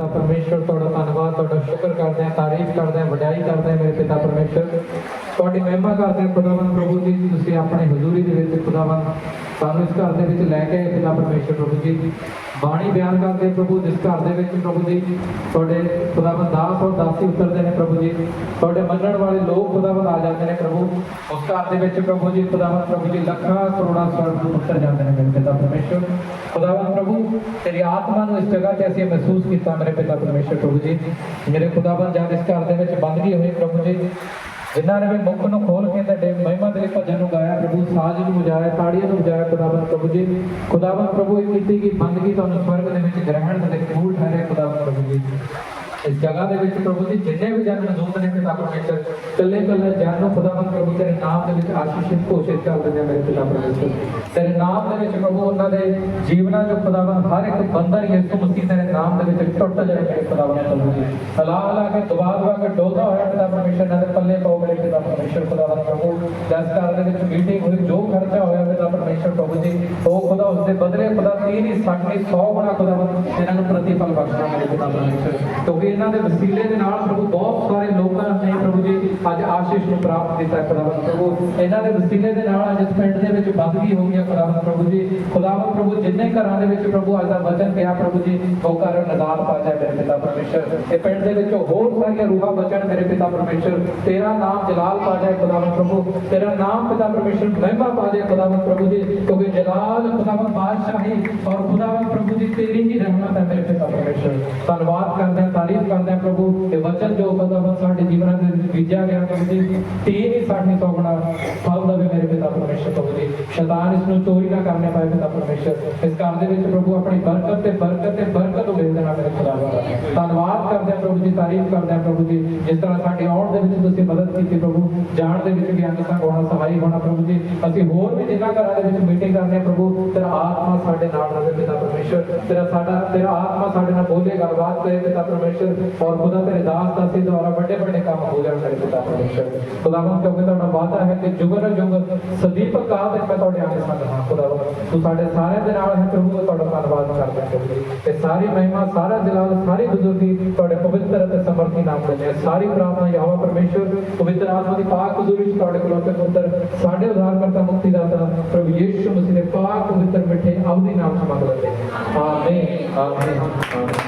ਪਿਤਾ ਪਰਮੇਸ਼ਰ ਤੁਹਾਡਾ ਧੰਨਵਾਦ, ਤੁਹਾਡਾ ਸ਼ੁਕਰ ਕਰਦੇ ਹਾਂ, ਤਾਰੀਫ ਕਰਦੇ ਹਾਂ, ਵਡਿਆਈ ਕਰਦੇ ਹਾਂ, ਮੇਰੇ ਪਿਤਾ ਪਰਮੇਸ਼ਰ ਤੁਹਾਡੀ ਮਹਿਮਾ ਕਰਦੇ ਹਾਂ, ਖੁਦਾਵੰਦ ਪ੍ਰਭੂ ਜੀ, ਤੁਸੀਂ ਆਪਣੇ ਹਜ਼ੂਰੀ ਦੇ ਵਿੱਚ ਖੁਦਾਵੰਦ ਸਾਨੂੰ ਇਸ ਘਰ ਦੇ ਵਿੱਚ ਲੈ ਕੇ ਪਿਤਾ ਪਰਮੇਸ਼ਰ ਪ੍ਰਭੂ ਜੀ। ਬਾਣੀ ਬਿਆਨ ਕਰਦੇ ਪ੍ਰਭੂ, ਜਿਸ ਘਰ ਦੇ ਵਿੱਚ ਪ੍ਰਭੂ ਜੀ, ਤੁਹਾਡੇ ਖੁਦਾਵੰਦ ਦਾਸ ਔਰ ਦਾਸੀ ਉਤਰਦੇ ਨੇ ਪ੍ਰਭੂ ਜੀ। ਤੁਹਾਡੇ ਮੰਨਣ ਵਾਲੇ ਲੋਕ ਖੁਦਾਵੰਦ ਆ ਜਾਂਦੇ ਨੇ ਪ੍ਰਭੂ। ਉਸ ਘਰ ਦੇ ਵਿੱਚ ਪ੍ਰਭੂ ਜੀ, ਖੁਦਾਵੰਦ ਪ੍ਰਭੂ ਜੀ ਲੱਖਾਂ ਕਰੋੜਾਂ ਸਵਰਗ ਉਤਰ ਜਾਂਦੇ ਨੇ ਮੇਰੇ ਪਿਤਾ ਪਰਮੇਸ਼ਰ ਖੁਦਾਵੰਦ ਪ੍ਰਭੂ, ਤੇਰੀ ਆਤਮਾ ਨੂੰ ਇਸ ਜਗ੍ਹਾ ਤੇ ਅਸੀਂ ਮਹਿਸੂਸ ਕੀਤਾ ਮੇਰੇ ਪਿਤਾ ਪਰਮੇਸ਼ਰ ਪ੍ਰਭੂ ਜੀ। ਮੇਰੇ ਖੁਦਾਵੰਦ ਜਦ ਇਸ ਘਰ ਦੇ ਵਿੱਚ ਬੰਦਗੀ ਹੋਈ ਪ੍ਰਭੂ ਜੀ। ਜਿਨ੍ਹਾਂ ਨੇ ਵੀ ਮੁੱਖ ਨੂੰ ਖੋਲ ਕੇ ਤੇ ਗਾਇਆ ਨੂੰ ਵਜਾਇਆ ਤਾੜੀਆਂ ਨੂੰ ਵਜਾਇਆ ਖੁਦਾਵੰਦ ਪ੍ਰਭੂ ਜੀ। ਖੁਦਾਵੰਦ ਪ੍ਰਭੂ, ਇਹ ਕੀਤੀ ਕਿ ਬੰਦਗੀ ਤੁਹਾਨੂੰ ਸਵਰਗ ਦੇ ਵਿੱਚ ਗ੍ਰਹਿਣ ਦੇ ਕਬੂਲ ਠਹਿਰੇ, ਖੁਦਾਵੰਦ ਪ੍ਰਭੂ ਜੀ। ਇਸ ਜਗ੍ਹਾ ਦੇ ਵਿੱਚ ਪ੍ਰਭੂ ਜੀ ਜਿੰਨੇ ਵੀ ਜਨ ਮੌਜੂਦ ਨੇ ਪਿਤਾ ਪਰਮੇਸ਼ਰ ਕੱਲੇ ਕੱਲੇ ਜਨ ਨੂੰ ਖੁਦਾਵੰਦ ਪ੍ਰਭੂ ਤੇਰੇ ਨਾਮ ਦੇ ਵਿੱਚ ਆਸ਼ੀਸ਼ਿਤ ਘੋਸ਼ਿਤ ਕਰ ਦਿੰਦੇ ਮੇਰੇ ਪਿਤਾ ਪਰਮੇਸ਼ਰ ਤੇਰੇ ਨਾਮ ਦੇ ਵਿੱਚ ਪ੍ਰਭੂ ਉਹਨਾਂ ਦੇ ਜੀਵਨਾਂ ਜੋ ਖੁਦਾਵੰਦ, ਹਰ ਇੱਕ ਬੰਦਾ ਯਿਸੂ ਮਸੀਹ ਤੇਰੇ ਨਾਮ ਦੇ ਵਿੱਚ ਟੁੱਟ ਜਾਏ ਮੇਰੇ ਖੁਦਾਵੰਦ ਪ੍ਰਭੂ ਜੀ। ਹਲਾ ਹਲਾ ਕੇ ਦਬਾ ਦਬਾ ਕੇ ਡੋਲਦਾ ਹੋਇਆ ਪਿਤਾ ਪਰਮੇਸ਼ਰ ਨਾਲ ਪੱਲੇ ਪਾਓ ਮੇਰੇ ਪਿਤਾ ਪਰਮੇਸ਼ਰ, ਖੁਦਾਵੰਦ ਪ੍ਰਭੂ। ਜਸ ਘਰ ਦੇ ਵਿੱਚ ਮੀਟਿੰਗ ਹੋਈ, ਜੋ ਖਰਚਾ ਹੋਇਆ ਪਿਤਾ ਪਰਮੇਸ਼ਰ ਪ੍ਰਭੂ ਜੀ, ਉਹ ਖੁਦਾ ਉਸ ਦੇ ਬਦਲੇ ਖੁਦਾ 30 ਨਹੀਂ 60 100 ਗੁਣਾ ਖੁਦਾਵੰਦ ਇਹਨਾਂ ਨੂੰ ਪ੍ਰਤੀਫਲ ਬਖਸ਼ਣਾ ਮੇਰੇ ਪਿਤਾ ਪਰਮੇਸ਼ਰ। ਕਿਉਂਕਿ ਇਹਨਾਂ ਦੇ ਵਸੀਲੇ ਦੇ ਨਾਲ ਪ੍ਰਭੂ ਬਹੁਤ ਸਾਰੇ ਲੋਕਾਂ ਨੇ ਪ੍ਰਭੂ ਜੀ ਅੱਜ ਆਸ਼ੀਸ਼ ਨੂੰ ਪ੍ਰਾਪਤ ਕੀਤਾ ਖੁਦਾਵੰਦ ਪ੍ਰਭੂ। ਇਹਨਾਂ ਦੇ ਵਸੀਲੇ ਦੇ ਨਾਲ ਅੱਜ ਪਿੰਡ ਦੇ ਵਿੱਚ ਬੰਦਗੀ ਹੋ ਗਈ ਖੁਦਾਵੰਦ ਪ੍ਰਭੂ ਜੀ। ਖੁਦਾਵੰਦ ਪ੍ਰਭੂ, ਜਿੰਨੇ ਘਰਾਂ ਦੇ ਵਿੱਚ ਪ੍ਰਭੂ ਅੱਜ ਦਾ ਵਚਨ ਪਿਆ ਪ੍ਰਭੂ ਜੀ, ਉਹ ਘਰ ਨਜ਼ਾਰ ਪਾ ਮੇਰੇ ਪਿਤਾ ਪਰਮੇਸ਼ਰ। ਇਹ ਪਿੰਡ ਦੇ ਵਿੱਚ ਹੋਰ ਸਾਰੀਆਂ ਰੂਹਾਂ ਬਚਣ ਮੇਰੇ ਪਿਤਾ ਪਰਮੇਸ਼ਰ। ਤੇਰਾ ਨਾਮ ਜਲਾਲ ਪਾ ਜਾਏ ਖੁਦਾਵੰਦ ਪ੍ਰਭੂ। ਤੇਰਾ ਨਾਮ ਪਿਤਾ ਪਰਮੇਸ਼ਰ ਮਹਿਮਾ ਪਾ ਜਾਏ ਖੁਦਾਵੰਦ ਪ੍ਰਭੂ ਜੀ, ਕਿਉਂਕਿ ਜਲਾਲ ਖੁਦਾਵੰਦ ਬਾਦਸ਼ਾਹੀ ਔਰ ਖੁਦਾਵੰਦ ਤੇਰੀ ਹੀ ਰਹਿਮਤ ਹੈ ਮੇਰੇ ਪਿਤਾ ਪਰਮੇਸ਼ਰ ਧੰਨਵਾਦ ਕਰਦੇ ਤਾਰੀਫ ਕਰਦੇ ਪ੍ਰਭੂ ਇਹ ਵਚਨ ਜੋ ਖੁਦਾਵੰਦ ਸਾਡੇ ਜੀਵਨਾਂ ਦੇ ਵਿੱਚ ਬੀਜਿਆ ਗਿਆ ਪ੍ਰਭੂ ਜੀ। ਹੀ ਸਾਡੀ ਸੌ ਗੁਣਾ ਫਲ ਦੇਵੇ ਮੇਰੇ ਪਿਤਾ ਪਰਮੇਸ਼ਰ ਪ੍ਰਭੂ ਜੀ। ਸ਼ੈਤਾਨ ਇਸ ਨੂੰ ਚੋਰੀ ਨਾ ਕਰਨੇ ਪਾਏ ਪਿਤਾ ਪਰਮੇਸ਼ਰ ਇਸ ਘਰ ਦੇ ਵਿੱਚ ਪ੍ਰਭੂ ਆਪਣੀ ਬਰਕਤ ਤੇ ਬਰਕਤ ਤੇ ਬਰਕਤ ਉਮੀਦ ਦੇਣਾ ਮੇਰੇ ਖੁਦਾ ਧੰਨਵਾਦ। ਹਾਂ ਪ੍ਰਭੂ ਜੀ, ਤਾਰੀਫ ਕਰਦੇ ਹਾਂ ਪ੍ਰਭੂ ਜੀ। ਜਿਸ ਤਰ੍ਹਾਂ ਸਾਡੇ ਆਉਣ ਦੇ ਵਿੱਚ ਤੁਸੀਂ ਮਦਦ ਕੀਤੀ ਪ੍ਰਭੂ। ਜਾਣ ਦੇ ਵਿੱਚ ਵੀ ਅੰਗ ਹੋਣਾ, ਸਹਾਈ ਹੋਣਾ ਪ੍ਰਭੂ ਜੀ। ਅਸੀਂ ਹੋਰ ਵੀ ਜਿਨ੍ਹਾਂ ਘਰਾਂ ਦੇ ਵਿੱਚ ਮੀਟਿੰਗ ਕਰਨੇ ਆ ਪ੍ਰਭੂ, ਤੇਰਾ ਆਤਮਾ ਸਾਡੇ ਨਾਲ ਰਹੇ ਪਿਤਾ ਪਰਮੇਸ਼ਰ। ਤੇਰਾ ਸਾਡਾ, ਤੇਰਾ ਆਤਮਾ ਸਾਡੇ ਨਾਲ ਬੋਲੇ, ਗੱਲਬਾਤ ਕਰੇ ਪਿਤਾ ਪਰਮੇਸ਼ਰ। ਔਰ ਖੁਦਾ ਤੇਰੇ ਦਾਸ ਦਾਸੀ ਦੁਆਰਾ ਵੱਡੇ ਵੱਡੇ ਕੰਮ ਹੋ ਜਾਣ ਮੇਰੇ ਪਿਤਾ ਪਰਮੇਸ਼ਰ। ਖੁਦਾਵੰਦ, ਕਿਉਂਕਿ ਤੁਹਾਡਾ ਵਾਅਦਾ ਹੈ ਕਿ ਜੁਗਰ ਜੁਗ ਸਦੀਪਕ ਕਾਲ ਵਿੱਚ ਮੈਂ ਤੁਹਾਡੇ ਆਗੇ ਸੰਗ ਹਾਂ, ਖੁਦਾਵੰਦ, ਤੂੰ ਸਾਡੇ ਸਾਰਿਆਂ ਦੇ ਨਾਲ ਹੈ ਪ੍ਰਭੂ ਤੁਹਾਡਾ ਧੰਨਵਾਦ ਕਰਦਾ ਹਾਂ ਤੇ ਸਾਰੀ ਮਹਿਮਾ ਸਾਰਾ ਜਲਾਲ ਸਾਰੀ ਬਜ਼ੁਰਗੀ ਤੁਹਾਡੇ ਪਵਿੱਤਰ ਅਤੇ ਸਮਰਥੀ ਨਾਮ ਦੇ ਨੇ ਸਾਰੀ ਪ੍ਰਾਰਥਨਾ ਯਹੋਵਾ ਪਰਮੇਸ਼ਰ ਪਵਿੱਤਰ ਆਤਮਾ ਦੀ ਪਾਕ ਹਜ਼ੂਰੀ ਵਿੱਚ ਤੁਹਾਡੇ ਕੋਲ ਤੇ ਪੁੱਤਰ ਸਾਡੇ ਉਧਾਰਕਰਤਾ ਮੁਕਤੀਦਾਤਾ ਪ੍ਰਭੂ ਯੀਸ਼ੂ ਮਸੀਹ ਦੇ ਪਾਕ ਪਵਿੱਤਰ ਮਿੱਠੇ ਅਵਦੀ ਨਾਮ ਚ ਮੰਗ ਲੈਂਦੇ ਹਾਂ।